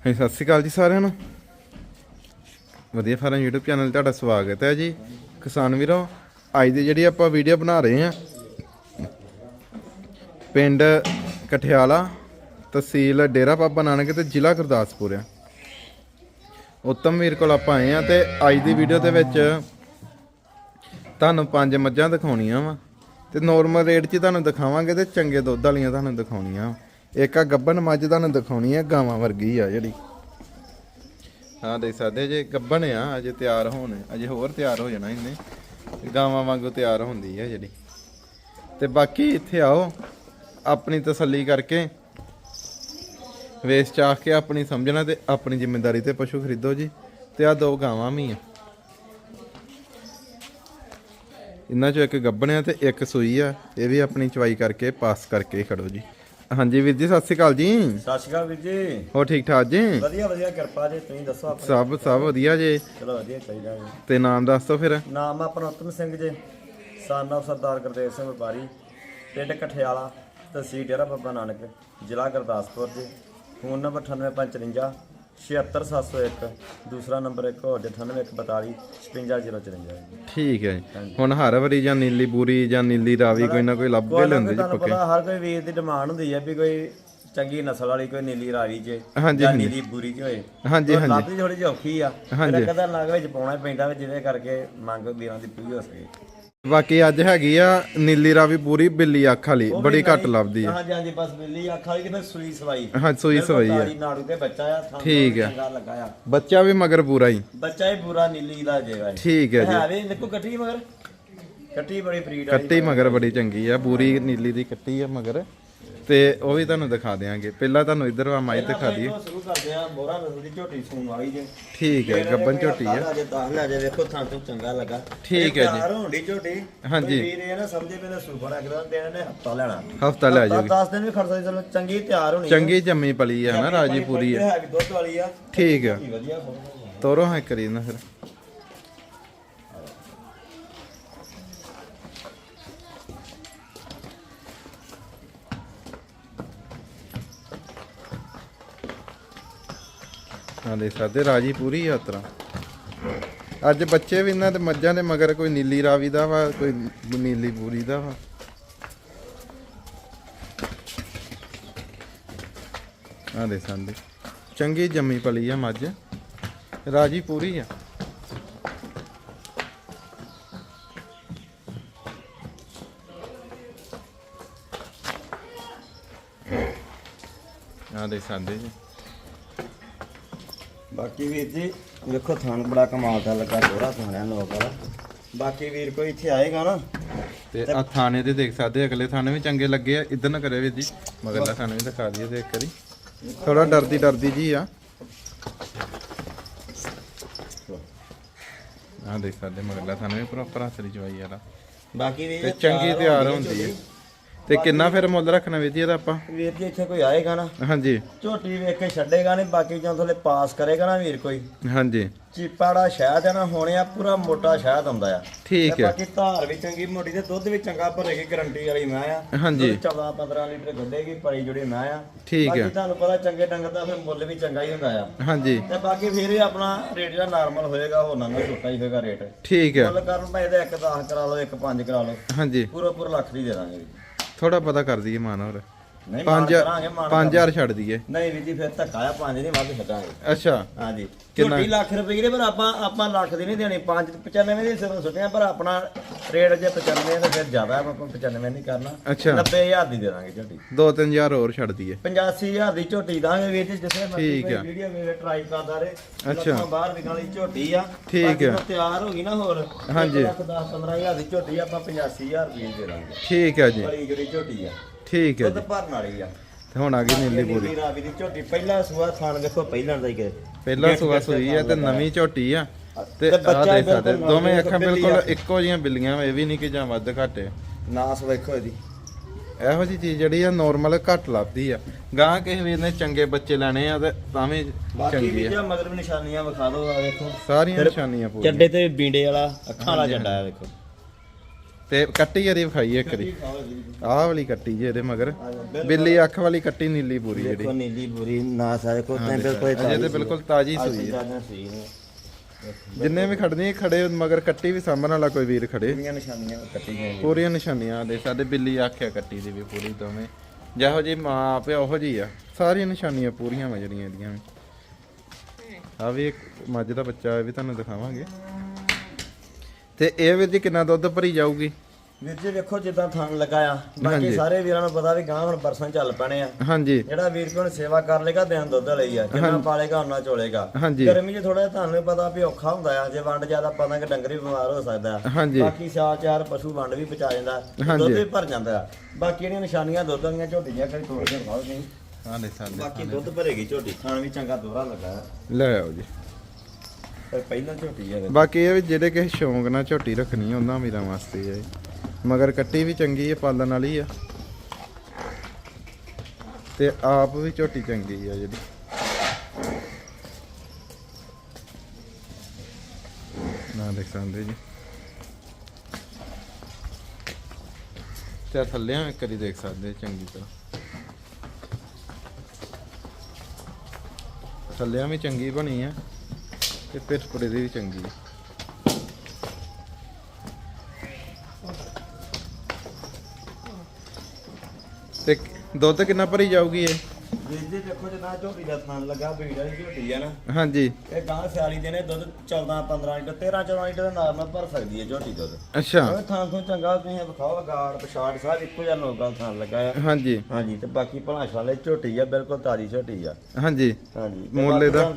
ਹਾਂਜੀ, ਸਤਿ ਸ਼੍ਰੀ ਅਕਾਲ ਜੀ ਸਾਰਿਆਂ ਨੂੰ। ਵਧੀਆ ਫਾਰਮ YouTube ਚੈਨਲ 'ਤੇ ਤੁਹਾਡਾ ਸਵਾਗਤ ਹੈ ਜੀ। ਕਿਸਾਨ ਵੀਰੋ, ਅੱਜ ਦੀ ਜਿਹੜੀ ਆਪਾਂ ਵੀਡੀਓ ਬਣਾ ਰਹੇ ਹਾਂ, ਪਿੰਡ ਕਠਿਆਲਾ ਤਹਿਸੀਲ ਡੇਰਾ ਬਾਬਾ ਨਾਨਕ ਤੇ ਜ਼ਿਲ੍ਹਾ ਗੁਰਦਾਸਪੁਰ ਆ। ਉੱਤਮ ਵੀਰ ਕੋਲ ਆਪਾਂ ਆਏ ਆ ਤੇ ਅੱਜ ਦੀ ਵੀਡੀਓ ਦੇ ਵਿੱਚ ਤੁਹਾਨੂੰ ਪੰਜ ਮੱਝਾਂ ਦਿਖਾਉਣੀਆਂ ਵਾ ਤੇ ਨੋਰਮਲ ਰੇਟ 'ਚ ਤੁਹਾਨੂੰ ਦਿਖਾਵਾਂਗੇ ਤੇ ਚੰਗੇ ਦੁੱਧ ਵਾਲੀਆਂ ਤੁਹਾਨੂੰ ਦਿਖਾਉਣੀਆਂ ਵਾਂ। ਇੱਕ ਆ ਗੱਬਨ ਮੱਝ ਤੁਹਾਨੂੰ ਦਿਖਾਉਣੀ ਆ, ਗਾਵਾਂ ਵਰਗੀ ਆ ਜਿਹੜੀ। ਹਾਂ, ਦੇਖ ਸਕਦੇ ਜੇ ਗੱਬਨ ਆ, ਅਜੇ ਤਿਆਰ ਹੋਣ, ਅਜੇ ਹੋਰ ਤਿਆਰ ਹੋ ਜਾਣਾ ਇਹਨੇ। ਗਾਵਾਂ ਵਾਂਗੂ ਤਿਆਰ ਹੁੰਦੀ ਆ ਜਿਹੜੀ। ਤੇ ਬਾਕੀ ਇੱਥੇ ਆਓ, ਆਪਣੀ ਤਸੱਲੀ ਕਰਕੇ। ਵੇਸ ਚਾਹ ਕੇ ਆਪਣੀ ਸਮਝਣਾ ਤੇ ਆਪਣੀ ਜ਼ਿੰਮੇਵਾਰੀ ਤੇ ਪਸ਼ੂ ਖਰੀਦੋ ਜੀ। ਤੇ ਆ ਦੋ ਗਾਵਾਂ ਵੀ ਆ। ਇਹਨਾਂ ਚੋਂ ਇੱਕ ਗੱਬਣ ਆ ਤੇ ਇੱਕ ਸੂਈ ਆ, ਇਹ ਵੀ ਆਪਣੀ ਚਵਾਈ ਕਰਕੇ, ਪਾਸ ਕਰਕੇ ਖੜੋ ਜੀ। ਹਾਂਜੀ ਵੀਰ ਜੀ ਸਤਿ ਸ਼੍ਰੀ ਅਕਾਲ ਜੀ। ਸਤਿ ਸ਼੍ਰੀ ਅਕਾਲ ਵੀਰ ਜੀ। ਹੋ ਠੀਕ ਠਾਕ ਜੀ? ਵਧੀਆ ਵਧੀਆ ਕਿਰਪਾ ਜੀ ਤੁਸੀਂ ਦੱਸੋ ਆਪਣਾ? ਸਭ ਸਭ ਵਧੀਆ ਜੀ। ਚਲੋ ਵਧੀਆ ਚਾਹੀਦਾ ਜੀ। ਤੇ ਨਾਮ ਦੱਸ ਦਿਓ ਫਿਰ। ਨਾਮ ਆਪਣਾ ਉਤਮ ਸਿੰਘ ਜੀ ਸਨ ਸਰਦਾਰ ਗੁਰਦੇਵ ਸਿੰਘ ਵਪਾਰੀ ਪਿੰਡ ਕਠਿਆਲਾ ਤਹਿਸੀਲ ਡੇਰਾ ਬਾਬਾ ਨਾਨਕ ਜ਼ਿਲ੍ਹਾ ਗੁਰਦਾਸਪੁਰ ਜੀ। ਫੋਨ ਨੰਬਰ 98554 76701 ਦੂਸਰਾ ਨੰਬਰ ਇੱਕ ਹੋਰ 98142 56054 ਜੀ ਠੀਕ ਹੈ ਜੀ। ਹੁਣ ਹਰ ਵਾਰੀ ਜਾਂ ਨੀਲੀ ਬੂਰੀ ਜਾਂ ਨੀਲੀ ਰਾਵੀ ਕੋਈ ਨਾ ਕੋਈ ਲੱਭੇ ਲੈਂਦੇ ਜੀ ਪੱਕੇ। ਹਰ ਕੋਈ ਵੀਰ ਦੀ ਡਿਮਾਂਡ ਹੁੰਦੀ ਹੈ ਵੀ ਕੋਈ ਚੰਗੀ ਨਸਲ ਵਾਲੀ ਕੋਈ ਨੀਲੀ ਰਾਵੀ ਜਾਂ ਹਾਂਜੀ। ਨੀਲੀ ਬੂਰੀ ਚ ਹੋਏ। ਹਾਂਜੀ ਹਾਂਜੀ। ਲੱਭਦੀ ਥੋੜੀ ਜਿਹੀ ਔਖੀ ਆ। ਫਿਰ ਕਦਾ ਨਗ ਵਿੱਚ ਪਾਉਣਾ ਪੈਂਦਾ ਜਿਹਦੇ ਕਰਕੇ ਮੰਗ ਵੀਰਾਂ ਦੀ ਪੂਰੀ ਹੋ ਸਕੇ। ਬਾਕੀ ਅੱਜ ਹੈਗੀ ਆ ਨੀਲੀ ਰਾਵੀ ਪੂਰੀ ਬਿੱਲੀ ਅੱਖ ਵਾਲੀ ਬੜੀ ਘੱਟ ਲੱਭਦੀ ਆ। ਹਾਂਜੀ ਹਾਂਜੀ ਬਸ ਬਿੱਲੀ ਅੱਖਾਂ ਵਾਲੀ ਕਿਤੇ ਸੂਈ ਸਵਾਈ। ਹਾਂ ਸੂਈ ਸਵਾਈ ਆ। ਨਾੜੂ ਤੇ ਬੱਚਾ ਆ ਠੀਕ ਆ। ਆ। ਬੱਚਾ ਵੀ ਮਗਰ ਪੂਰਾ ਹੀ। ਬੱਚਾ ਹੀ ਪੂਰਾ ਨੀਲੀ ਦਾ ਜੇਗਾ ਠੀਕ ਹੈ ਜੀ। ਹੈ ਵੀ ਦੇਖੋ ਕੱਟੀ ਮਗਰ? ਕੱਟੀ ਬੜੀ ਫਰੀਡ ਵਾਲੀ ਕੱਟੀ ਮਗਰ ਬੜੀ ਚੰਗੀ ਆ ਪੂਰੀ ਨੀਲੀ ਦੀ ਕੱਟੀ ਆ ਮਗਰ। ਤੇ ਉਹ ਵੀ ਤੁਹਾਨੂੰ ਦਿਖਾ ਦਿਆਂਗੇ। ਪਹਿਲਾਂ ਤੁਹਾਨੂੰ ਇੱਧਰ ਆ ਮਾਈ ਦਿਖਾ ਦਈਏ। ਤੋਂ ਸ਼ੁਰੂ ਕਰਦੇ ਆ ਮੋਹਰਾ ਨਸਲ ਦੀ ਝੋਟੀ ਸੂਣ ਵਾਲੀ ਜੇ। ਠੀਕ ਹੈ ਗੱਬਨ ਝੋਟੀ ਆ ਆ ਜੇ ਤਾਂ ਲੈ ਜੇ ਵੇਖੋ ਥਾਂ ਤੋਂ ਚੰਗਾ ਲੱਗਾ। ਠੀਕ ਹੈ ਜੀ। ਹੋਣ ਝੋਟੀ। ਹਾਂਜੀ। ਵੀਰ ਇਹ ਨਾ ਸਮਝੇ ਨੇ ਹਫਤਾ ਲੈਣਾ। ਹਫਤਾ ਲੈ ਜਾਓਗੇ 10 ਦਿਨ ਵੀ ਖੜ ਸਕਦੀ ਚਲੋ ਚੰਗੀ ਤਿਆਰ ਹੋਣੀ ਚੰਗੀ ਜੰਮੀ ਪਲੀ ਆ ਨਾ ਰਾਜੀ ਪੂਰੀ ਹੈ ਵੀ ਦੁੱਧ ਵਾਲੀ ਆ। ਠੀਕ ਵਧੀਆ ਫੋਟੋ ਤੋਰੋ ਹਾਂ ਕਰੀ ਨਾ ਫਿਰ। ਹਾਂ ਦੇ ਸਾਡੇ ਰਾਜੀ ਪੂਰੀ ਯਾਤਰਾ। ਅੱਜ ਬੱਚੇ ਵੀ ਇਹਨਾਂ ਦੇ ਮੱਝਾਂ ਦੇ ਮਗਰ ਕੋਈ ਨੀਲੀ ਰਾਵੀ ਦਾ ਵਾ, ਕੋਈ ਨੀਲੀ ਪੂਰੀ ਦਾ ਵਾ। ਆ ਦੇ ਸੰਦੇ। ਚੰਗੀ ਜੰਮੀ ਪਲੀ ਆ ਮੱਝ। ਰਾਜੀ ਪੂਰੀ ਆ। ਆ ਦੇ ਸੰਦੇ ਜੀ। ਬਾਕੀ ਵੀਰ ਜੀ ਵੇਖੋ ਥਾਨ ਬੜਾ ਕਮਾਲ ਦਾ ਲੱਗਾ ਦੋਰਾ ਥਾਣਿਆ ਲੋਕ ਵਾਲਾ। ਬਾਕੀ ਵੀਰ ਕੋਈ ਇੱਥੇ ਆਏਗਾ ਨਾ ਤੇ ਆ ਥਾਣੇ ਤੇ ਦੇਖ ਸਕਦੇ ਅਗਲੇ ਥਾਣੇ ਵੀ ਚੰਗੇ ਲੱਗੇ ਆ ਇਧਰ ਨਾ ਕਰਿਓ ਵੀਰ ਜੀ ਮਗਰਲਾ ਥਾਣੇ ਵੀ ਦਿਖਾ ਦਈਏ ਦੇਖ ਕਰੀ। ਥੋੜਾ ਡਰਦੀ ਡਰਦੀ ਜੀ ਆ। ਆ ਦੇਖ ਸਕਦੇ ਮਗਰਲਾ ਥਾਣੇ ਵੀ ਪ੍ਰੋਪਰ ਹੱਥ ਦੀ ਚਵਾਈ ਵਾਲਾ। ਬਾਕੀ ਤੇ ਚੰਗੀ ਤਿਆਰ ਹੁੰਦੀ ਹੈ ਤੇ ਕਿੰਨਾ ਫਿਰ ਮੁੱਲ ਰੱਖਣਾ ਵੀਰ ਜੀ ਇਹਦਾ ਆਪਾਂ? ਵੀਰ ਜੀ ਇੱਥੇ ਕੋਈ ਆਏਗਾ ਨਾ? ਹਾਂਜੀ। ਝੋਟੀ ਵੇਖ ਕੇ ਛੱਡੇਗਾ ਨਹੀਂ ਬਾਕੀ ਜਦੋਂ ਥੋਲੇ ਪਾਸ ਕਰੇਗਾ ਨਾ ਵੀਰ ਕੋਈ। ਹਾਂਜੀ। ਚੀਪਾੜਾ ਸ਼ਹਿਦ ਹੈ ਨਾ ਹੋਣੇ ਆ ਪੂਰਾ ਮੋਟਾ ਸ਼ਹਿਦ ਹੁੰਦਾ ਆ। ਠੀਕ ਹੈ। ਬਾਕੀ ਧਾਰ ਵੀ ਚੰਗੀ ਮੋਟੀ ਤੇ ਦੁੱਧ ਵੀ ਚੰਗਾ ਭਰੇਗੀ ਗਰੰਟੀ ਵਾਲੀ ਮੈਂ ਆ। ਹਾਂਜੀ। 14 15 ਲੀਟਰ ਗੱਡੇਗੀ ਪਰੀ ਜੁੜੀ ਮੈਂ ਆ। ਠੀਕ ਹੈ। ਬਾਕੀ ਤੁਹਾਨੂੰ ਪਤਾ ਚੰਗੇ ਡੰਗਰ ਦਾ ਫਿਰ ਮੁੱਲ ਵੀ ਚੰਗਾ ਹੀ ਹੁੰਦਾ ਆ। ਹਾਂਜੀ। ਤੇ ਬਾਕੀ ਫਿਰ ਇਹ ਆਪਣਾ ਰੇਟ ਜਿਹੜਾ ਨਾਰਮਲ ਹੋਏਗਾ ਉਹ ਨਾ ਛੋਟਾ ਹੀ ਹੋਏਗਾ ਰੇਟ। ਠੀਕ ਹੈ। ਮੁੱਲ ਕਰਨ ਭਾਈ ਇਹਦਾ 1 10 ਕਰਾ ਲਓ 1 5 ਕਰਾ ਲਓ। ਹਾਂਜੀ। ਪੂਰਾ ਪੂਰਾ ਲੱਖ ਦੀ ਦੇ ਦਾਂਗੇ। ਜੀ। ਥੋੜਾ ਪਤਾ ਕਰ ਦਈਏ ਮਾਨ ਹੋਰ। ਨਹੀਂ ਮਾਨ 5 ਕਰਾਂਗੇ ਮਾਨ 5000 ਛੱਡ ਦਈਏ। ਨਹੀਂ ਵੀਰ ਜੀ ਫਿਰ ਧੱਕਾ ਆ 5 ਨਹੀਂ ਵੱਧ ਛੱਡਾਂਗੇ। ਅੱਛਾ। ਹਾਂਜੀ। ਕਿੰਨਾ? ਝੋਟੀ ਲੱਖ ਰੁਪਏ ਦੇ ਪਰ ਆਪਾਂ ਆਪਾਂ ਲੱਖ ਦੀ ਨਹੀਂ ਦੇਣੀ 5 95 ਦੀ ਸਿਰ ਸੁੱਟਿਆ ਪਰ ਆਪਣਾ ਰੇਟ ਜੇ 95 ਦਾ ਫਿਰ ਜ਼ਿਆਦਾ ਹੈ, ਆਪਾਂ 95 ਨਹੀਂ ਕਰਨਾ। ਅੱਛਾ। 90000 ਦੀ ਦੇ ਦਾਂਗੇ ਝੋਟੀ। 2-3000 ਹੋਰ ਛੱਡ ਦਈਏ। 85000 ਦੀ ਝੋਟੀ ਦਾਂਗੇ ਵੀਰ ਜੀ ਜਿਸੇ ਠੀਕ ਆ। ਵੀਡੀਓ ਮੇਰੇ ਟਰਾਈ ਕਰਦਾ ਰਹੇ। ਅੱਛਾ। ਲੱਖਾਂ ਬਾਹਰ ਵਾਲੀ ਝੋਟੀ ਆ ਠੀਕ ਬਾਕੀ ਆ। ਜਦੋਂ ਤਿਆਰ ਹੋ ਗਈ ਨਾ ਹੋਰ। ਹਾਂਜੀ। 10 15000 ਦੀ ਝੋਟੀ ਆਪਾਂ 85000 ਰੁਪਏ ਦੇ ਦਾਂਗੇ। ਠੀਕ ਹੈ ਜੀ। ਬੜੀ ਜਿਹੜੀ ਝੋਟੀ ਆ। ਠੀਕ ਹੈ ਦੁੱਧ ਜੀ। ਭਰਨ ਵਾਲੀ ਆ। ਤੇ ਹੁਣ ਆ ਗਈ ਨੀਲੀ ਪੂਰੀ ਨੀਲੀ ਰਾਵੀ ਦੀ ਝੋਟੀ। ਪਹਿਲਾ ਸੂਆ ਦਾ ਹੀ ਕਿ ਪਹਿਲਾ ਸੁਆ ਸੂਈ ਹੈ ਤੇ ਨਵੀਂ ਝੋਟੀ ਆ। ਤੇ ਆ ਬੱਚਾ ਦੇਖ ਸਕਦੇ ਬਿਲਕੁਲ ਦੋਵੇਂ ਅੱਖਾਂ ਬਿੱਲੀ ਬਿਲਕੁਲ ਆ। ਇੱਕੋ ਜੀਆਂ ਬਿੱਲੀਆਂ ਵਾ, ਇਹ ਵੀ ਨਹੀਂ ਕਿ ਜਾਂ ਵੱਧ ਘੱਟ ਹੈ ਨਾਸ ਵੇਖੋ ਇਹਦੀ। ਇਹੋ ਜੀ ਚੀਜ਼ ਜਿਹੜੀ ਆ ਨਾਰਮਲ ਘੱਟ ਲੱਭਦੀ ਆ। ਗਾਂ ਕਿਸੇ ਵੀਰ ਨੇ ਚੰਗੇ ਬੱਚੇ ਲੈਣੇ ਆ ਤੇ ਤਾਂ ਵੀ ਬਾਕੀ ਚੰਗੀ ਵੀ ਆ ਜੇ ਨਿਸ਼ਾਨੀਆਂ ਵਿਖਾ ਦਿਓ ਆ ਵੇਖੋ। ਸਾਰੀਆਂ ਨਿਸ਼ਾਨੀਆਂ ਪੂਰੀਆਂ। ਚੱਡੇ ਤੇ ਬੀਂਡੇ ਵਾਲਾ ਅੱਖਾਂ ਵਾਲਾ ਚੱਡਾ ਆ ਵੇਖੋ। ਤੇ ਕੱਟੀ ਇਹਦੀ ਵਿਖਾਈ ਇੱਕ ਵਾਰੀ ਆਹ ਵਾਲੀ ਕੱਟੀ ਜੇ ਇਹਦੇ ਮਗਰ। ਬਿੱਲੀ ਅੱਖ ਵਾਲੀ ਕੱਟੀ ਨੀਲੀ ਪੂਰੀ ਜਿਹੜੀ। ਦੇਖੋ ਨੀਲੀ ਬੁਰੀ ਨਾ ਸਾਰੇ ਕੋ ਤਾਂ ਬਿਲਕੁਲ ਅਜੇ ਤੇ ਬਿਲਕੁਲ ਤਾਜੀ ਸੂਈ ਹੈ ਜਿੰਨੇ ਵੀ ਖੜਨੀ ਖੜੇ ਮਗਰ ਕੱਟੀ ਵੀ ਸਾਂਭਣ ਵਾਲਾ ਕੋਈ ਵੀਰ ਖੜੇ ਪੂਰੀਆਂ ਨਿਸ਼ਾਨੀਆਂ ਕੱਟੀਆਂ ਜੀ ਪੂਰੀਆਂ ਨਿਸ਼ਾਨੀਆਂ ਦੇ ਸਾਡੇ ਬਿੱਲੀ ਆਖਿਆ ਕੱਟੀ ਦੀ ਵੀ ਪੂਰੀ ਦੋਵੇਂ। ਜਿਹੋ ਜੀ ਮਾਂ ਆਪੇ ਉਹੋ ਜੀ ਆ। ਸਾਰੀਆਂ ਨਿਸ਼ਾਨੀਆਂ ਪੂਰੀਆਂ ਵਾ ਜਿਹੜੀਆਂ ਇਹਦੀਆਂ ਵੀ। ਆ ਵੀ ਇੱਕ ਮੱਝ ਦਾ ਬੱਚਾ ਇਹ ਵੀ ਤੁਹਾਨੂੰ ਦਿਖਾਵਾਂਗੇ। ਤੇ ਇਹ ਵੀਰ ਜੀ ਕਿੰਨਾ ਦੁੱਧ ਭਰੀ ਜਾਊਗੀ ਵੀਰ ਜੀ ਵੇਖੋ ਜਿੱਦਾਂ ਥਣ ਲਗਾਇਆ ਬਾਕੀ। ਸਾਰੇ ਵੀਰਾਂ ਨੂੰ ਪਤਾ ਵੀ ਗਾਂ ਹੁਣ ਪਰਸੋਂ ਚੱਲ ਪੈਣੇ ਆ ਹਾਂਜੀ ਜਿਹੜਾ ਵੀਰ ਕੋਲ ਸੇਵਾ ਕਰ ਲੇਗਾ ਦਿਨ ਦੁੱਧ ਲਈ ਆ ਜਿੰਨਾ ਪਾਲੇਗਾ ਉਹਨਾਂ ਚੋਲੇਗਾ ਹਾਂਜੀ। ਗਰਮੀ 'ਚ ਥੋੜਾ ਤੁਹਾਨੂੰ ਪਤਾ ਵੀ ਔਖਾ ਹੁੰਦਾ ਆ ਜੇ ਵੰਡ ਜ਼ਿਆਦਾ ਪਾਣਾ ਕਿ ਡੰਗਰ ਵੀ ਬਿਮਾਰ ਹੋ ਸਕਦਾ ਬਾਕੀ ਸਿਆਲ ਚਾਰ ਪਸ਼ੂ ਵੰਡ ਵੀ ਪਚਾ ਜਾਂਦਾ। ਦੁੱਧ ਵੀ ਭਰ ਜਾਂਦਾ ਆ। ਬਾਕੀ ਜਿਹੜੀਆਂ ਨਿਸ਼ਾਨੀਆਂ ਦੁੱਧ ਦੀਆਂ ਝੋਟੀਆਂ ਕਈ ਤੋੜ ਕੇ ਖਾਓ ਬਾਕੀ ਦੁੱਧ ਭਰੇਗੀ ਝੋਟੀ ਖਾਣ ਵੀ ਚੰਗਾ ਦੋਹਰਾ ਲੱਗਾ। ਲੈ ਆਓ ਜੀ ਪਰ ਪਹਿਲਾਂ ਝੋਟੀ ਆ ਬਾਕੀ ਇਹ ਵੀ ਜਿਹੜੇ ਕਿਸੇ ਸ਼ੌਂਕ ਨਾਲ ਝੋਟੀ ਰੱਖਣੀ ਆ, ਉਹਨਾਂ ਵੀਰਾਂ ਵਾਸਤੇ ਹੈ ਮਗਰ ਕੱਟੀ ਵੀ ਚੰਗੀ ਹੈ ਪਾਲਣ ਵਾਲੀ ਆ। ਤੇ ਆਪ ਵੀ ਝੋਟੀ ਚੰਗੀ ਆ ਜਿਹੜੀ। ਨਾ ਦੇਖ ਸਕਦੇ ਜੀ। ਤੇ ਥੱਲੇ ਇੱਕ ਵਾਰੀ ਦੇਖ ਸਕਦੇ ਚੰਗੀ ਤਰ੍ਹਾਂ। ਥੱਲਿਆਂ ਵੀ ਚੰਗੀ ਬਣੀ ਆ। ਤੇ ਪਿੱਠ ਪੁੜੇ ਦੀ ਵੀ ਚੰਗੀ ਆ। ਤੇ ਦੁੱਧ ਕਿੰਨਾ ਭਰੀ ਜਾਊਗੀ ਇਹ? ਜੀ ਦੇਖੋ ਜਿੱਦਾਂ ਝੋਟੀ ਦਾ ਥਣ ਲੱਗਾ ਬੀੜ ਵਾਲੀ ਝੋਟੀ ਆ ਨਾ। ਹਾਂਜੀ। ਇਹ ਗਾਂ ਸਿਆਲੀ ਦੇ ਨੇ ਦੁੱਧ 14 15 ਲੀਟਰ 13 14 ਲੀਟਰ ਦਾ ਨਾਰਮਲ ਭਰ ਸਕਦੀ ਹੈ ਝੋਟੀ ਦੁੱਧ। ਅੱਛਾ। ਉਹ ਥਾਂ ਤੋਂ ਚੰਗਾ ਤੁਸੀਂ ਵਿਖਾਓ ਗਾੜ ਪਛਾੜ ਸਾਹਿਬ ਇੱਕੋ ਜਿਹਾ ਲੋਕਾਂ ਥਾਂ ਲੱਗਾ ਆ। ਹਾਂਜੀ। ਹਾਂਜੀ ਤੇ ਬਾਕੀ ਭਲਾਸ਼ ਵਾਲੇ ਝੋਟੀ ਆ ਬਿਲਕੁਲ ਤਾਜੀ ਝੋਟੀ ਆ। ਹਾਂਜੀ। ਹਾਂਜੀ ਮੁੱਲ ਇਹਦਾ?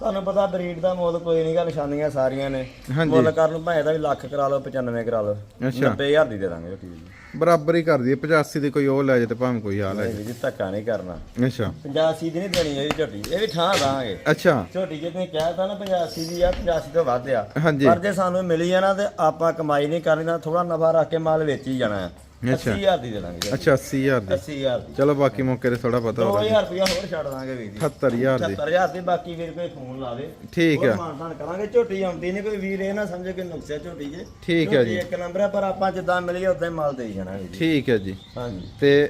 ਤੁਹਾਨੂੰ- ਪਤਾ ਬਰੀਡ ਦਾ ਮੁੱਲ ਕੋਈ ਨਹੀਂਗਾ ਨਿਸ਼ਾਨੀਆਂ ਸਾਰੀਆਂ ਨੇ ਹਾਂਜੀ। ਮੁੱਲ ਕਰ ਲਓ ਭਾਵੇਂ ਦਾ ਵੀ ਲੱਖ ਕਰਾ ਲਓ 95 ਕਰਾ ਲਓ ਅੱਛਾ। 90000 ਦੀ ਦੇ ਦਾਂਗੇ ਦੀ ਬਰਾਬਰ ਹੀ ਕਰ ਦਈਏ 85 ਦੀ ਕੋਈ ਉਹ ਲੈ ਜੇ ਤੇ ਭਾਵੇਂ ਕੋਈ ਆ ਲੈ ਨਹੀਂ ਜੀ ਧੱਕਾ ਨਹੀਂ ਕਰਨਾ ਜੇ ਅੱਛਾ 85 ਦੀ ਨਹੀਂ ਦੇਣੀ ਇਹ ਝੋਟੀ ਇਹ ਵੀ ਠਾਂ ਦਾਂਗੇ ਅੱਛਾ ਝੋਟੀ ਜੇ ਤੁਸੀਂ ਕਹਿਤਾ ਨਾ 85 ਦੀ ਆ 85 ਤੋਂ ਵੱਧ ਆ ਹਾਂਜੀ। ਪਰ ਜੇ ਸਾਨੂੰ ਮਿਲੀ ਆ ਨਾ ਤੇ ਆਪਾਂ ਕਮਾਈ ਨਹੀਂ ਕਰਨੀ ਨਾ ਥੋੜਾ ਨਫਾ ਰੱਖ ਕੇ ਮਾਲ ਵੇਚੀ ਜਾਣਾ ਆ। 80000 ਦੀ ਦੇ ਦਾਂਗੇ ਅੱਛਾ 80000 ਦੀ। 80000 ਦੀ। ਚਲੋ ਬਾਕੀ ਮੌਕੇ ਤੇ ਥੋੜਾ ਪਤਾ ਹੋ 2000 ਰੁਪਇਆ ਹੋਰ ਛੱਡ ਦਾਂਗੇ ਵੀਰ ਜੀ। 78000 ਦੀ। 70000 ਦੀ ਬਾਕੀ ਵੀਰ ਕੋਈ ਫੋਨ ਲਾ ਦੇ। ਠੀਕ ਆ। ਮਾਨਤਾਨ ਕਰਾਂਗੇ ਝੋਟੀ ਆਉਂਦੀ ਨਹੀਂ ਕੋਈ ਵੀਰ ਇਹ ਨਾ ਸਮਝੇ ਕਿ ਨੁਕਸਿਆ ਝੋਟੀ ਜੇ। ਠੀਕ ਆ ਜੀ। ਇੱਕ ਨੰਬਰ ਹੈ ਪਰ ਆਪਾਂ ਜਿੱਦਾਂ ਮਿਲੀ ਉਦਾਂ ਹੀ ਮਾਲ ਦੇਈ ਜਾਣਾ ਵੀਰ ਜੀ। ਠੀਕ ਹੈ ਜੀ। ਹਾਂਜੀ। ਤੇ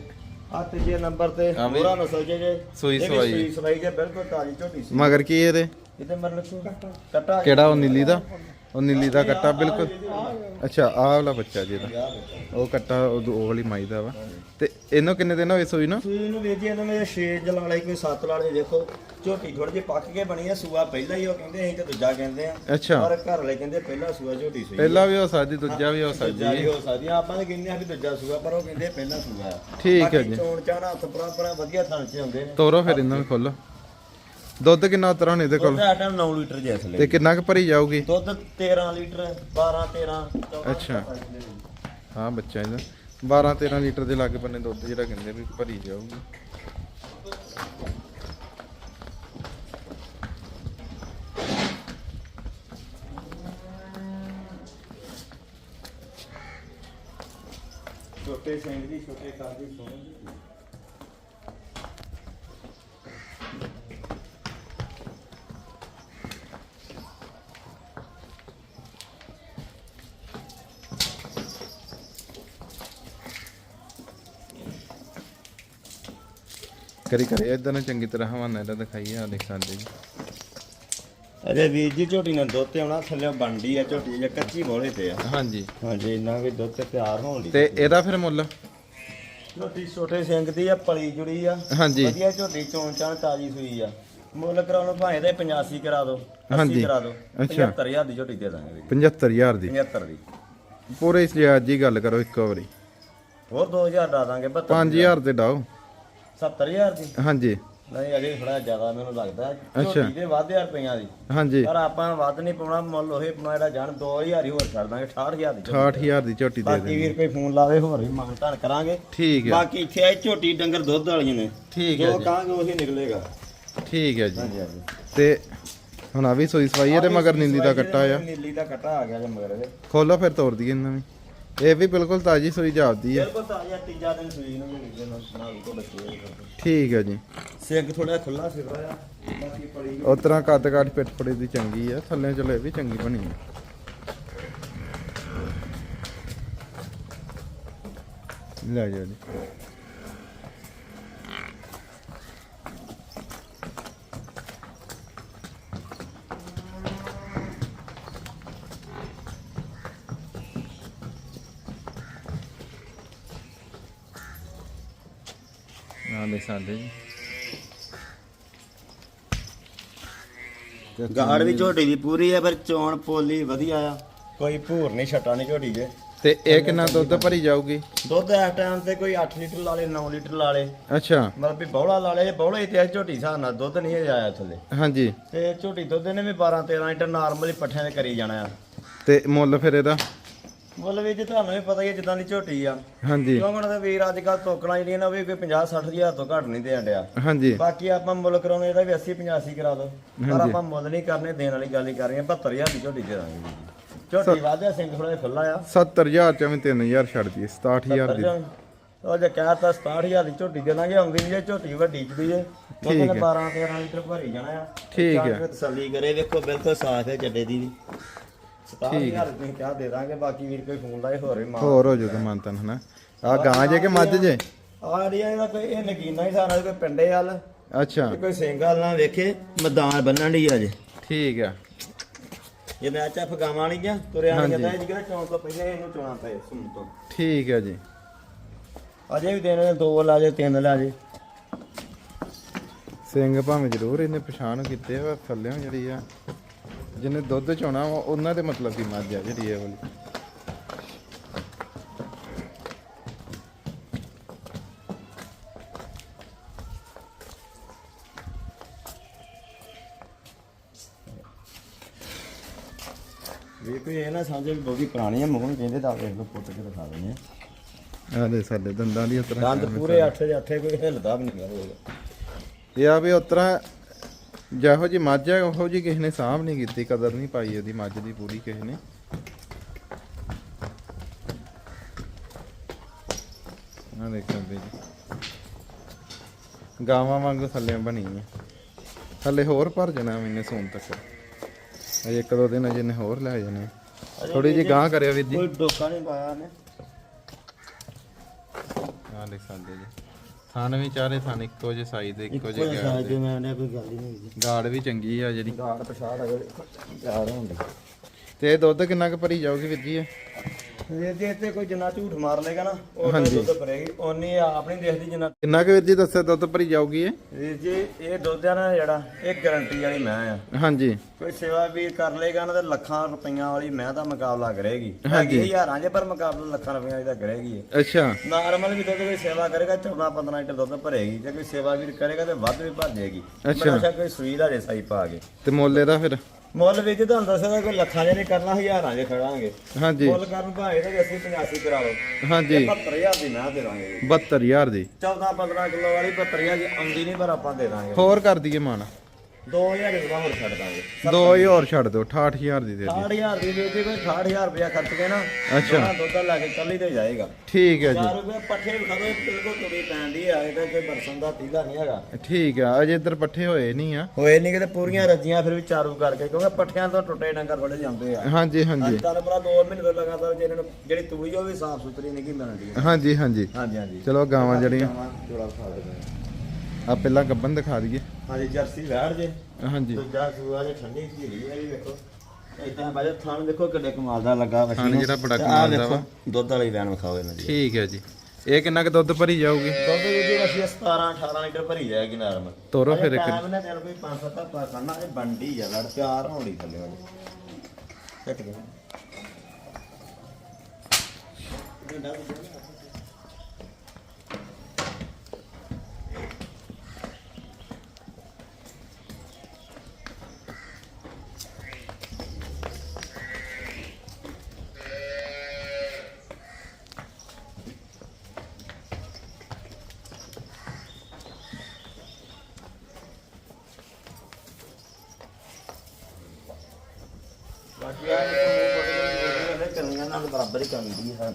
ਆ ਤੀਜੇ ਨੰਬਰ ਤੇ ਆ ਵੀ ਪੂਰਾ ਨਸਲ ਜੇ ਜੇ। ਸੂਈ ਇਹ ਵੀ ਸਵਾਈ। ਸੂਈ ਸਵਾਈ ਜੇ ਬਿਲਕੁਲ ਤਾਜੀ ਝੋਟੀ ਸੀ। ਮਗਰ ਕੀ ਇਹਦੇ? ਇਹਦੇ ਮਰ ਲਖੂ ਕੱਟਾ। ਕਿਹੜਾ ਉਹ ਨੀਲੀ ਦਾ? ਉਹ ਨੀਲੀ ਦਾ ਕੱਟਾ ਬਿਲਕੁਲ। ਅੱਛਾ ਆਹ ਵਾਲਾ ਬੱਚਾ ਜੀ ਇਹਦਾ ਉਹ ਕੱਟਾ ਉਹ ਉਹ ਵਾਲੀ ਮਾਈ ਦਾ ਵਾ। ਤੇ ਇਹਨੂੰ ਕਿੰਨੇ ਦਿਨ ਹੋਏ ਸੂਈ ਨਾ? ਸੂਈ ਨੂੰ ਵੇਜੀ ਇਹਨਾਂ ਮੇਰੇ 6 ਜਲਾਲੇ ਕੋਈ 7 ਲਾਲੇ ਦੇਖੋ। ਝੋਟੀ ਥੋੜੀ ਜਿਹੀ ਪੱਕ ਕੇ ਬਣੀ ਆ ਸੂਆ ਪਹਿਲਾਂ ਹੀ ਉਹ ਕਹਿੰਦੇ ਅਸੀਂ ਤੇ ਦੂਜਾ ਕਹਿੰਦੇ ਆ। ਅੱਛਾ। ਪਰ ਘਰ ਵਾਲੇ ਕਹਿੰਦੇ ਪਹਿਲਾ ਸੂਆ ਝੋਟੀ ਸੂਈ ਪਹਿਲਾ ਵੀ ਹੋ ਸਕਦੀ ਦੂਜਾ ਵੀ ਹੋ ਦੂਜਾ ਸਕਦੀ ਵੀ ਹੋ ਸਕਦੀ ਆਪਾਂ ਤਾਂ ਕਹਿੰਦੇ ਆ ਵੀ ਦੂਜਾ ਸੂਆ ਪਰ ਉਹ ਕਹਿੰਦੇ ਪਹਿਲਾ ਸੂਆ ਠੀਕ ਹੈ ਬਾਕੀ ਜੀ। ਚੋਣ ਚਾਣਾ ਹੱਥ ਪਰਾਂ ਵਧੀਆ ਥਣ ਚ ਹੁੰਦੇ ਨੇ। ਤੋਰੋ ਫਿਰ ਇਹਨਾਂ ਨੂੰ ਖੋਲੋ। ਦੁੱਧ ਕਿੰਨਾ ਉਤਰਾ ਹੁਣ ਇਹਦੇ ਕੋਲ? ਦੁੱਧ ਆਟਾ 9 ਲੀਟਰ ਜੇ ਤੇ ਕਿੰਨਾ ਕੁ ਭਰੀ ਜਾਊਗੀ? ਦੁੱਧ 13 ਲੀਟਰ 12 13 14 ਅੱਛਾ। ਹਾਂ ਬੱਚਾ ਇਹਦਾ। 12 13 ਲੀਟਰ ਦੇ ਲਾਗੇ ਬੰਨੇ ਦੁੱਧ ਜਿਹੜਾ ਕਹਿੰਦੇ ਵੀ ਭਰੀ ਜਾਊਗੀ। ਛੋਟੇ ਸਿੰਘ ਦੀ ਛੋਟੇ ਘਰ ਦੀ। ਸੋਹਣੀ ਕਰੀ ਕਰੀ। ਇਦਾਂ ਨਾ ਚੰਗੀ ਤਰ੍ਹਾਂ ਹਵਾਨਾ ਇਹਦਾ ਦਿਖਾਈਏ ਆ ਦੇਖ ਸਕਦੇ ਜੀ ਅਜੇ ਵੀਰ ਜੀ ਝੋਟੀ ਨੇ ਦੁੱਧ ਤੇ ਆਉਣਾ ਥੱਲੇ ਬੰਡੀ ਆ ਝੋਟੀ ਜੇ ਕੱਚੀ ਬੋਲੇ ਤੇ ਆ। ਹਾਂਜੀ। ਹਾਂਜੀ ਇੰਨਾ ਵੀ ਦੁੱਧ ਤੇ ਤਿਆਰ ਹੋਣ ਲਈ ਤੇ ਇਹਦਾ ਫਿਰ ਮੁੱਲ? ਝੋਟੀ ਛੋਟੇ ਸਿੰਘ ਦੀ ਆ ਪਲੀ ਜੁੜੀ ਆ। ਹਾਂਜੀ। ਵਧੀਆ ਝੋਟੀ ਚੋਣ ਚਾਣ ਤਾਜੀ ਸੂਈ ਆ। ਮੁੱਲ ਕਰਾਉਣ ਭਾਵੇਂ ਤੇ 85 ਕਰਾ ਦਿਓ 80 ਹਾਂਜੀ। ਕਰਾ ਦਿਓ ਅੱਛਾ। 75000 ਦੀ ਝੋਟੀ ਦੇ ਦਾਂਗੇ ਵੀਰ 75000 ਦੀ। 75 ਦੀ। ਪੂਰੇ ਇਸ ਜੀ ਗੱਲ ਕਰੋ ਇੱਕੋ ਵਾਰੀ। ਹੋਰ 2000 ਡਾ ਦਾਂਗੇ 72 5000 ਤੇ ਡਾਓ 70000 ਦੀ। ਹਾਂਜੀ। ਨਹੀਂ ਅਜੇ ਥੋੜਾ ਜ਼ਿਆਦਾ ਮੈਨੂੰ ਲੱਗਦਾ। ਝੋਟੀ ਦੇ ਵਾਧੇ ਰੁਪਈਆਂ ਦੀ। ਹਾਂਜੀ। ਪਰ ਆਪਾਂ ਵੱਧ ਨਹੀਂ ਪਾਉਣਾ ਮੁੱਲ ਉਹੇ ਪਾਉਣਾ ਜਿਹੜਾ ਜਾਣ 2000 ਹੀ ਹੋਰ ਛੱਡ ਦਾਂਗੇ 68000 ਦੀ ਝੋਟੀ। 68000 ਦੀ ਝੋਟੀ ਦੇ ਬਾਕੀ ਦੇ ਵੀਰ ਕੋਈ ਫੋਨ ਲਾਵੇ ਹੋਰ ਵੀ ਮਾਨ ਧਾਨ ਕਰਾਂਗੇ। ਠੀਕ ਹੈ। ਬਾਕੀ ਇੱਥੇ ਆਏ ਝੋਟੀ ਡੰਗਰ ਦੁੱਧ ਵਾਲੀਆਂ ਨੇ। ਠੀਕ ਹੈ ਜੋ ਕਹਾਂਗੇ ਉਹੀ ਨਿਕਲੇਗਾ। ਠੀਕ ਹੈ ਜੀ। ਤੇ ਹੁਣ ਆ ਵੀ ਸੋਈ ਸਵਾਈ ਇਹਦੇ ਮਗਰ ਨੀਲੀ ਦਾ ਕੱਟਾ ਆ? ਨੀਲੀ ਦਾ ਕੱਟਾ ਆ ਗਿਆ ਜੇ ਮਗਰ ਇਹਦੇ। ਖੋਲੋ ਫਿਰ ਤੋੜ ਦਈਏ ਇਹਨਾਂ ਵੀ ਇਹ ਵੀ ਬਿਲਕੁਲ ਤਾਜੀ ਸੋਈ ਜਾਪਦੀ ਆ ਬਿਲਕੁਲ ਤਾਜ਼ਾ ਤੀਜਾ ਦਿਨ ਸੂਈ ਨੂੰ ਵੀ ਨਿਕਲੇ ਨਾ ਬਣਾ ਕੇ ਬੱਚੇ ਠੀਕ ਹੈ ਜੀ। ਸਿੱਗ ਥੋੜਾ ਖੁੱਲਾ ਸਿਰਦਾ ਆ ਬਾਕੀ ਪੜੀ ਉਸ ਤਰ੍ਹਾਂ ਕੱਦ ਕਾਠ ਪਿੱਠ ਫੜੇ ਦੀ ਚੰਗੀ ਆ ਥੱਲੇ ਚਲੋ ਇਹ ਵੀ ਚੰਗੀ ਬਣੀ ਆ ਲੈ ਜਾਓ ਜੀ। ਨਾਲ ਦੇ ਸਾਡੇ ਜੀ। ਤੇ ਗਾੜ ਵੀ ਝੋਟੀ ਦੀ ਪੂਰੀ ਹੈ ਪਰ ਚੋਣ ਪੋਲੀ ਵਧੀਆ ਆ। ਕੋਈ ਭੂਰ ਨਹੀਂ ਛਟਾ ਨਹੀਂ ਝੋਟੀ ਦੇ। ਤੇ ਇਹ ਕਿੰਨਾ ਦੁੱਧ ਭਰੀ ਜਾਊਗੀ? ਦੁੱਧ ਇਸ ਟਾਈਮ ਤੇ ਕੋਈ 8 ਲੀਟਰ ਲਾ ਲੇ 9 ਲੀਟਰ ਲਾ ਲੇ। ਅੱਛਾ। ਮਤਲਬ ਵੀ ਬੌਲਾ ਲਾ ਲੇ ਬੌਲਾ ਤੇ ਝੋਟੀ ਹਿਸਾਬ ਨਾਲ ਦੁੱਧ ਨਹੀਂ ਹਜੇ ਆਇਆ ਥੱਲੇ। ਹਾਂਜੀ। ਤੇ ਝੋਟੀ ਦੁੱਧ ਨੇ ਵੀ 12 13 ਲੀਟਰ ਨਾਰਮਲੀ ਪੱਠਿਆਂ ਦੇ ਕਰੀ ਜਾਣਾ ਆ। ਤੇ ਮੁੱਲ ਫਿਰ ਇਹਦਾ? ਮੁੱਲ ਵੀ ਜੀ ਤੁਹਾਨੂੰ ਵੀ ਪਤਾ ਹੀ ਹੈ ਜਿੱਦਾਂ ਦੀ ਝੋਟੀ ਆ। ਹਾਂਜੀ। ਕਿਉਂਕਿ ਉਹਨਾਂ ਦੇ ਵੀਰ ਅੱਜ ਕੱਲ ਤੋਕਣਾ ਜਿਹੜੀਆਂ ਨੇ ਵੀ ਕੋਈ 50 60 ਹਜ਼ਾਰ ਤੋਂ ਘੱਟ ਨਹੀਂ ਦੇਣ ਡਿਆ। ਹਾਂਜੀ। ਬਾਕੀ ਆਪਾਂ ਮੁੱਲ ਕਰਾਉਣੇ ਇਹਦਾ ਵੀ 80 85 ਕਰਾ ਦੋ। ਪਰ। ਆਪਾਂ ਮੁੱਲ ਨਹੀਂ ਕਰਨੇ ਦੇਣ ਵਾਲੀ ਗੱਲ ਹੀ ਕਰ ਰਹੇ ਹਾਂ 72000 ਦੀ ਝੋਟੀ ਦੇ ਦਾਂਗੇ ਝੋਟੀ ਵਾਧਿਆ ਸਿੰਘ ਥੋੜਾ ਜਿਹਾ ਖੁੱਲਾ ਆ। 70000 ਚ ਐਵੇਂ 3000 ਛੱਡ ਦਈਏ 67000 ਦੀ ਉਹ ਜੇ ਕਹਿਤਾ 67000 ਦੀ ਝੋਟੀ ਦੇ ਦਾਂਗੇ ਆਉਂਦੀ ਨਹੀਂ ਜੇ ਝੋਟੀ ਵੱਡੀ ਚ ਦੀ ਜੇ ਠੀਕ ਹੈ। 12 13 ਲੀਟਰ ਭਰੀ ਜਾਣਾ ਆ। ਠੀਕ ਹੈ। ਤਸੱਲੀ ਕਰੇ ਵੇਖੋ ਬਿਲਕੁਲ ਸਾਫ਼ ਹੈ ਜੱਡੇ ਦੀ ਵੀ 67000 ਤੁਸੀਂ ਕਿਹਾ ਦੇ ਦਾਂਗੇ ਬਾਕੀ ਵੀਰ ਕੋਈ ਫੋਨ ਲਾਏ ਹੋਰ ਵੀ ਮਾਰ ਹੋਰ ਹੋ ਜੂਗਾ ਮੰਤਨ ਹਨਾ? ਆ ਗਾਂ ਜੇ ਕਿ ਮੱਝ ਜੇ? ਆ ਰਹੀ ਇਹਦਾ ਕੋਈ ਇਹ ਨਗੀਨਾ ਹੀ ਸਾਰਾ ਕੋਈ ਪਿੰਡੇ ਵੱਲ। ਅੱਛਾ। ਤੇ ਕੋਈ ਸਿੰਗਲ ਨਾ ਵੇਖੇ ਮੈਦਾਨ ਬੰਨਣ ਦੀ ਅਜੇ ਠੀਕ ਆ। ਜੇ ਮੈਂ ਚਾਹ ਫਗਾਵਾਂ ਨਹੀਂ ਜਾਂ ਤੁਰਿਆ ਨਹੀਂ ਹਾਂਜੀ। ਜਾਂਦਾ ਇਹ ਜਿਹੜਾ ਚੌਂਕ ਤੋਂ ਪਹਿਲਾਂ ਇਹਨੂੰ ਚੋਣਾ ਪਏ ਸੁਣ ਤੋਂ। ਠੀਕ ਹੈ ਜੀ। ਅਜੇ ਵੀ ਦੇਣੇ ਨੇ ਦੋ ਲਾ ਜੇ ਤਿੰਨ ਲਾ ਜੇ। ਸਿੰਘ ਭਾਵੇਂ ਜ਼ਰੂਰ ਇਹਨੇ ਪਛਾਣ ਕੀਤੇ ਆ ਥੱਲਿਓਂ ਜਿਹੜੀ ਆ ਜਿਹਨੇ ਦੁੱਧ ਚੋਣਾ ਉਹਨਾਂ ਦੇ ਮਤਲਬ ਦੀ ਮੱਝ ਆ ਜਿਹੜੀ ਇਹ ਵਾਲੀ। ਵੀ ਕੋਈ ਇਹ ਨਾ ਸਮਝੇ ਵੀ ਬਹੁਤੀ ਪੁਰਾਣੀ ਆ ਮੂੰਹ ਕਹਿੰਦੇ ਤਾਂ ਇਹਨੂੰ ਪੁੱਟ ਕੇ ਦਿਖਾ ਦਿੰਦੇ ਆ। ਆ ਦੇ ਸਾਡੇ ਦੰਦਾਂ ਦੀ ਉਤਰਾ ਦੰਦ ਪੂਰੇ 8 ਦੇ 8 ਕੋਈ ਹਿੱਲਦਾ ਵੀ ਨਹੀਂ ਹੋਏਗਾ ਇਹ ਆ ਵੀ ਉਤਰਾ ਜਿਹੋ ਜੀ ਮੱਝ ਹੈ ਉਹੋ ਜੀ ਕਿਸੇ ਨੇ ਸਾਂਭ ਨਹੀਂ ਕੀਤੀ ਕਦਰ ਨਹੀਂ ਪਾਈ ਉਹਦੀ ਮੱਝ ਦੀ ਪੂਰੀ ਕਿਸੇ ਨੇ। ਆ ਦੇਖੋ ਜੀ। ਗਾਵਾਂ ਵਾਂਗੂ ਥੱਲੇ ਬਣੀ ਹੈ ਥੱਲੇ ਹੋਰ ਭਰ ਜਾਣਾ ਮੈਨੇ ਸੋਨ ਤੱਕ। ਅਜੇ ਇੱਕ ਦੋ ਦਿਨ ਅਜੇ ਨੇ ਹੋਰ ਲੈ ਜਾਣੇ। ਥੋੜੀ ਜਿਹੀ ਗਾਂ ਕਰਿਓ ਵੀਰ ਜੀ। ਕੋਈ ਡੋਕਾ ਨਹੀਂ ਪਾਇਆ ਨੇ ਆ ਲੈ ਸਾਡੇ ਜੀ। ਥਾਨ ਵੀ ਚਾਰੇ ਥਾਨ ਇੱਕੋ ਜਿਹੇ ਸਾਈਜ਼ ਦੇ ਇੱਕੋ ਜਿਹੇ ਕੋਈ ਗੈਪ ਸਾਜ ਦੇ ਮੈਂ ਨੇ ਕੋਈ ਗੱਲ ਹੀ ਨਹੀਂ ਗਾੜ ਵੀ ਚੰਗੀ ਆ ਜਿਹੜੀ। ਗਾੜ ਪਛਾੜ ਅਗਰ ਯਾਰ ਹੁੰਦੇ ਤੇ ਇਹ ਦੁੱਧ ਕਿੰਨਾ ਕੁ ਭਰੀ ਜਾਊਗੀ ਵੀਰ ਜੀ ਇਹ? ਜੇ ਜੇ ਤੇ ਕੋਈ ਜਿੰਨਾ ਝੂਠ ਮਾਰ ਲੇਗਾ ਨਾ ਉਹ ਹਾਂਜੀ। ਦੁੱਧ ਭਰੇਗੀ। ਓਨੀ ਆਪ ਨਹੀਂ ਦੇਖਦੀ ਜਿੰਨਾ ਕਿੰਨਾ ਕੁ ਵੀਰ ਜੀ ਦੱਸਿਆ ਦੁੱਧ ਭਰੀ ਜਾਊਗੀ ਇਹ? ਵੀਰ ਜੀ ਇਹ ਦੁੱਧ ਆ ਨਾ ਜਿਹੜਾ ਇਹ ਗਾਰੰਟੀ ਵਾਲੀ ਮੈਂ ਆ। ਹਾਂਜੀ। ਕੋਈ ਸੇਵਾ ਵੀ ਕਰ ਲੇਗਾ ਨਾ ਤੇ ਲੱਖਾਂ ਰੁਪਈਆਂ ਵਾਲੀ ਮੈਂ ਦਾ ਮੁਕਾਬਲਾ ਕਰੇਗੀ। ਹਾਂਜੀ। ਹਜ਼ਾਰਾਂ 'ਚ ਪਰ ਮੁਕਾਬਲਾ ਲੱਖਾਂ ਰੁਪਈਆਂ ਦਾ ਕਰੇਗੀ ਇਹ। ਅੱਛਾ। ਨਾਰਮਲ ਵੀ ਦੁੱਧ ਕੋਈ ਸੇਵਾ ਕਰੇਗਾ 14 15 ਲੀਟਰ ਦੁੱਧ ਭਰੇਗੀ। ਜੇ ਕੋਈ ਸੇਵਾ ਵੀ ਕਰੇਗਾ ਤੇ ਵੱਧ ਵੀ ਭਰ ਜਾਏਗੀ ਅੱਛਾ। ਮੇਰਾ ਸ਼ੱਕ ਕੋਈ ਸੂਈ ਦਾ ਜੇ ਸਹੀ ਪਾ ਕੇ। ਤੇ ਮੁੱਲ ਇਹਦਾ ਫਿਰ? ਮੁੱਲ ਵੀ ਜੀ ਤੁਹਾਨੂੰ ਦੱਸਿਆ ਕੋਈ ਲੱਖਾਂ ਜੇ ਨਹੀਂ ਕਰਨਾ ਹਜ਼ਾਰਾਂ 'ਚ ਖੜਾਂਗੇ। ਹਾਂਜੀ। ਮੁੱਲ ਕਰਨ ਭਾਵੇਂ ਤਾਂ ਅਸੀਂ 85 ਕਰਾ ਲਓ। ਹਾਂਜੀ। 72000 ਦੀ ਮੈਂ ਦੇ ਦਾਂਗੇ। 72000 ਦੀ। 14 15 ਕਿਲੋ ਵਾਲੀ 72000 ਦੀ ਆਉਂਦੀ ਨਹੀਂ ਪਰ ਆਪਾਂ ਦੇ ਦਾਂਗੇ। ਹੋਰ ਕਰ ਦਈਏ ਮਾਨ। 2000 ਇਸ ਵਾਰ ਹੋਰ ਛੱਡ ਦਾਂਗੇ। ਦੋ ਹੀ ਹੋਰ ਛੱਡ ਦਿਓ 68000 ਦੀ ਦੇ ਦਿਓ। 68000 ਦੀ ਵੇਚੀ ਕੋਈ 68000 ਰੁਪਇਆ ਖਰਚ ਕੇ ਨਾ ਅੱਛਾ। ਦੁੱਧ ਲੈ ਕੇ ਕੱਲੀ ਤੇ ਜਾਏਗਾ। ਠੀਕ ਹੈ ਜੀ। 4 ਰੁਪਏ ਪੱਠੇ ਵੀ ਖੜੋ ਬਿਲਕੁਲ ਤੁਰੀ ਪੈਂਦੀ ਆ ਇਹਦਾ ਕੋਈ ਬਰਸਨ ਦਾ ਤੀਲਾ ਨਹੀਂ ਹੈਗਾ। ਠੀਕ ਆ ਅਜੇ ਇੱਧਰ ਪੱਠੇ ਹੋਏ ਨਹੀਂ ਆ। ਹੋਏ ਨਹੀਂ ਕਿਤੇ ਪੂਰੀਆਂ ਰੱਜੀਆਂ ਫਿਰ ਵੀ ਚਾਰੂ ਕਰਕੇ ਕਿਉਂਕਿ ਪੱਠਿਆਂ ਤੋਂ ਟੁੱਟੇ ਡੰਗਰ ਫੜੇ ਜਾਂਦੇ ਆ। ਹਾਂਜੀ ਹਾਂਜੀ। ਕੱਲ੍ਹ ਭਰਾ 2 ਮਹੀਨੇ ਤੋਂ ਲਗਾਤਾਰ ਜੇ ਇਹਨਾਂ ਨੂੰ ਜਿਹੜੀ ਤੂੜੀ ਉਹ ਵੀ ਸਾਫ਼ ਸੁਥਰੀ ਨਹੀਂ ਕੀ ਮਿਲਦੀ ਹਾਂਜੀ ਹਾਂਜੀ। ਹਾਂਜੀ ਹਾਂਜੀ। ਚਲੋ ਗਾਵਾਂ ਜਿਹੜੀਆਂ। ਜੋੜਾ ਖਾ ਦੇ ਆ ਪਹਿਲਾਂ ਗੱਬਨ ਦਿਖਾ ਦਈਏ। ਹਾਂਜੀ ਜਰਸੀ ਵੈੜ ਜੇ। ਹਾਂਜੀ। ਦੂਜਾ ਸੂਆ ਜੇ ਠੰਡੀ ਝੀਲੀ ਹੈ ਵੀ ਵੇਖੋ ਇਦਾਂ ਬਾਜਾ ਥਾਣ ਦੇਖੋ ਕਿੱਡੇ ਕਮਾਲ ਦਾ ਲੱਗਾ ਵਸੀ ਥਣ ਜਿਹੜਾ ਬੜਾ ਤੇ ਆਹ ਕਮਾਲ ਦਾ ਵੇਖੋ, ਵਾ। ਦੁੱਧ ਵਾਲੀ ਵੈਣ ਵਿਖਾਓ ਇਹਨਾਂ ਦੀ। ਠੀਕ ਹੈ ਜੀ। ਇਹ ਕਿੰਨਾ ਕੁ ਦੁੱਧ ਭਰੀ ਜਾਊਗੀ? ਦੁੱਧ ਦੀ ਵਸੀ 17 18 ਲੀਟਰ ਭਰੀ ਜਾਏਗੀ ਨਾਰਮਲ ਤੋਰੋ ਫਿਰ ਇੱਕ। ਟਾਈਮ ਨੇ ਚੱਲ ਕੋਈ 5 7 ਹਫ਼ਤਾ ਕਰਨਾ ਇਹ ਬੰਡੀ ਆ ਲੜ ਤਿਆਰ ਹੋਣੀ ਥੱਲੇ ਵਾਲੀ। ਕੱਟ ਗਿਆ ਬਾਕੀ ਆ ਇਹ ਮੂੰਹ ਬੜੇ ਕਰਨੀਆਂ ਨਾਲ ਬਰਾਬਰ ਹੀ। ਕਰਨੀ ਹੈ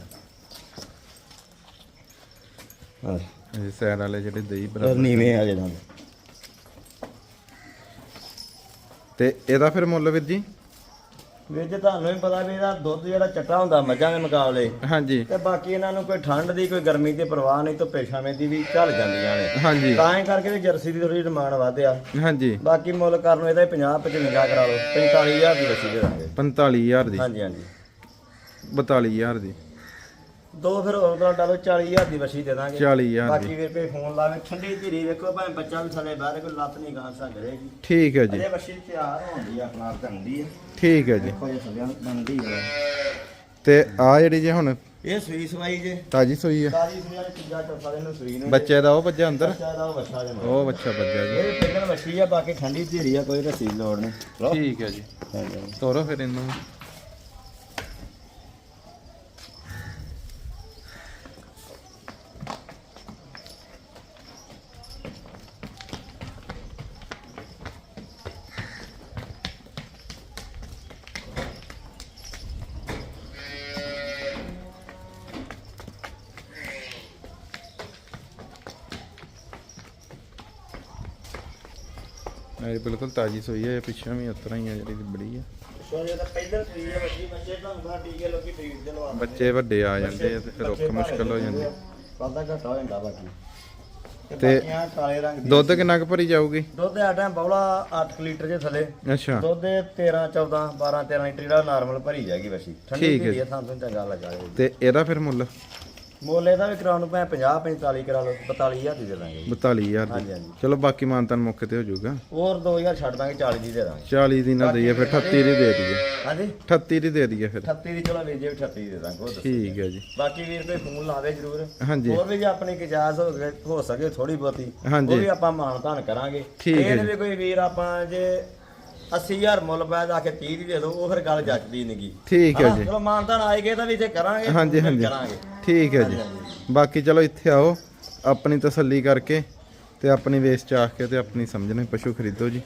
ਹਾਂ ਇਹ ਸੈਰ ਵਾਲੇ ਜਿਹੜੇ ਦਹੀਂ ਬਰਾਬਰ ਨੀਵੇਂ ਆ ਜਦੋਂ ਤੇ ਇਹਦਾ ਫਿਰ ਮੁੱਲ ਵੀਰ ਜੀ? ਵੀਰ ਜੀ ਤੁਹਾਨੂੰ ਵੀ ਪਤਾ ਵੀ ਇਹਦਾ ਦੁੱਧ ਜਿਹੜਾ ਚੱਟਾ ਹੁੰਦਾ ਮੱਝਾਂ ਦੇ ਮੁਕਾਬਲੇ ਹਾਂਜੀ। ਤੇ ਬਾਕੀ ਇਹਨਾਂ ਨੂੰ ਕੋਈ ਠੰਡ ਦੀ ਕੋਈ ਗਰਮੀ ਦੀ ਪਰਵਾਹ ਨਹੀਂ ਤੋਂ ਪੇਸ਼ਾਵੇਂ ਦੀ ਵੀ ਚੱਲ ਜਾਂਦੀਆਂ ਨੇ। ਹਾਂਜੀ। ਤਾਂ ਹੀ ਕਰਕੇ ਵੀ ਜਰਸੀ ਦੀ ਥੋੜੀ ਡਿਮਾਂਡ ਵਧਿਆ। ਹਾਂਜੀ। ਬਾਕੀ ਮੁੱਲ ਕਰਨ ਨੂੰ ਇਹਦਾ 50 55 ਕਰਾ ਲਓ 45000 ਦੀ ਬੱਚੀ ਦੇ ਦਾਂਗੇ। 45000 ਦੀ। ਹਾਂਜੀ ਹਾਂਜੀ। 42000 ਦੀ। ਦੋ ਫਿਰ ਹੋਰ ਦਾ ਡਾਲੋ 40000 ਦੀ ਬੱਚੀ ਦੇ ਦਾਂਗੇ। 40000 ਦੀ ਬਾਕੀ ਵੀਰ ਕੋਈ ਫੋਨ ਲਾਵੇ ਠੰਡੀ ਧੀਰੀ ਵੇਖੋ ਭਾਵੇਂ ਬੱਚਾ ਵੀ ਥੱਲੇ ਬਾਹਰ ਕੋਈ ਲੱਤ ਨਹੀਂ ਗਾਂ ਸਕ ਰਹੇਗੀ ਠੀਕ ਹੈ ਜੀ। ਅਜੇ ਬੱਚੀ ਤਿਆਰ ਹੋਣੀ ਆ ਆਪਣਾ ਧੰਦੀ ਆ। ਠੀਕ ਹੈ ਜੀ। ਦੇਖੋ ਇਹ ਸਭਿਆਂ ਬਣਦੀ ਹੈ ਤੇ ਆ ਜਿਹੜੀ ਜੇ ਹੁਣ ਇਹ ਸੂਈ ਸਵਾਈ ਜੇ। ਤਾਜੀ ਸੂਈ ਆ। ਸਾਰੀ ਸੂਈ ਵਾਲੀ ਚੀਜ਼ਾਂ ਚੌਥਾ ਦਿਨ ਨੂੰ ਸੂਈ ਨੂੰ ਬੱਚੇ ਦਾ ਉਹ ਬੱਚਾ ਅੰਦਰ? ਬੱਚਾ ਦਾ ਉਹ ਬੱਚਾ ਜਮਾ ਉਹ ਬੱਚਾ ਬੱਜਾ ਜੀ। ਇਹ ਪਿੰਡਣ ਬੱਚੀ ਆ ਬਾਕੀ ਠੰਡੀ ਧੀਰੀ ਆ ਕੋਈ ਰਸੀ ਲੋੜ ਨਹੀਂ। ਠੀਕ ਹੈ ਜੀ। ਤੋਰੋ ਫਿਰ ਇਹਨੂੰ। ਇਹ ਬਿਲਕੁਲ ਤਾਜੀ ਸੂਈ ਹੈ ਪਿੱਛੋਂ ਵੀ ਉਤਰਾ ਹੀ ਆ ਜਿਹੜੀ ਬੜੀ ਆ। ਬੱਚੀ ਬੱਚੇ ਤੁਹਾਨੂੰ ਬਾਹਰ ਟੀਕੇ ਲੋਕੀ ਟ੍ਰੀਟ ਦੇ ਲਵਾਉਂਦੇ ਬੱਚੇ ਵੱਡੇ ਆ ਜਾਂਦੇ ਆ ਤੇ ਫਿਰ ਔਖਾ ਮੁਸ਼ਕਲ ਹੋ ਜਾਂਦੀ ਵਾਧਾ ਘਟਾ ਹੋ ਜਾਂਦਾ ਬਾਕੀ। ਤੇ ਤੇ ਬਾਕੀਆਂ ਕਾਲੇ ਰੰਗ ਦੀ ਦੁੱਧ ਕਿੰਨਾ ਕੁ ਭਰੀ ਜਾਊਗੀ? ਦੁੱਧ ਆ ਟਾਈਮ ਬੌਲਾ 8 ਲੀਟਰ ਦੇ ਥੱਲੇ। ਅੱਛਾ। ਦੁੱਧ ਇਹ 13 14 12 13 ਲੀਟਰ ਜਿਹੜਾ ਨਾਰਮਲ ਭਰੀ ਜਾਏਗੀ ਬੱਚੀ ਠੰਡੀ ਹੈ ਧੀਰੀ ਆ ਤੁਹਾਨੂੰ ਚੰਗਾ ਲੱਗਾ ਤੇ ਇਹਦਾ ਫਿਰ ਮੁੱਲ? ਮੁੱਲ ਇਹਦਾ ਵੀ ਕਰਾਉਣ ਨੂੰ ਭਾਵੇਂ 50 45 ਕਰਾ ਲਓ 42000 ਦੀ ਦੇ ਦਾਂਗੇ 42000 ਹਾਂਜੀ ਦੀ। ਹਾਂਜੀ ਚਲੋ ਬਾਕੀ ਮਾਨਤਾਨ ਮੌਕੇ ਤੇ ਹੋ ਜਾਊਗਾ। ਹੋਰ 2000 ਛੱਡ ਦਾਂਗੇ 40 ਦੀ ਦੇ ਦਾਂਗੇ। 40 ਦੀ ਨਾ ਦਈਏ ਫਿਰ 38 ਦੀ ਦੇ ਦਈਏ। ਹਾਂਜੀ। 38 ਦੀ ਦੇ ਦਈਏ ਫਿਰ। 38 ਦੀ ਚਲੋ ਵੀਰ ਜੀ 38 ਦੀ ਦੇ ਦਾਂਗੇ ਉਹ ਦੱਸੋ। ਠੀਕ ਹੈ ਜੀ। ਬਾਕੀ ਵੀਰ ਕੋਈ ਫੋਨ ਲਾਵੇ ਜ਼ਰੂਰ। ਹਾਂਜੀ। ਹੋਰ ਵੀ ਜੇ ਆਪਣੀ ਗੁਜਾਇਸ਼ ਹੋ ਗਏ ਹੋ ਸਕੇ ਥੋੜੀ ਬਹੁਤੀ ਹਾਂਜੀ। ਉਹ ਵੀ ਆਪਾਂ ਮਾਣ ਤਾਣ ਕਰਾਂਗੇ। ਠੀਕ ਹੈ ਇਹ ਨੀ ਜੀ। ਵੀ ਕੋਈ ਵੀਰ ਆਪਾਂ ਜੇ 80000 ਮੁੱਲ ਪੈ ਜਾ ਕੇ 30 ਦੀ ਦੇ ਦੋ ਉਹ ਫਿਰ ਗੱਲ ਜੱਜਦੀ ਨਹੀਂਗੀ ਠੀਕ ਹੈ ਜੀ। ਚਲੋ ਮਾਣ ਤਾਣ ਆਏਗੇ ਤਾਂ ਵੀ ਇੱਥੇ ਕਰਾਂਗੇ ਹਾਂਜੀ ਹਾਂਜੀ। ਕਰਾਂਗੇ। ਠੀਕ ਹੈ ਜੀ। ਬਾਕੀ ਚਲੋ ਇੱਥੇ ਆਓ ਆਪਣੀ ਤਸੱਲੀ ਕਰਕੇ ਤੇ ਆਪਣੀ ਵੇਸ ਚਾਖ ਕੇ ਤੇ ਆਪਣੀ ਸਮਝਣੇ ਪਸ਼ੂ ਖਰੀਦੋ ਜੀ।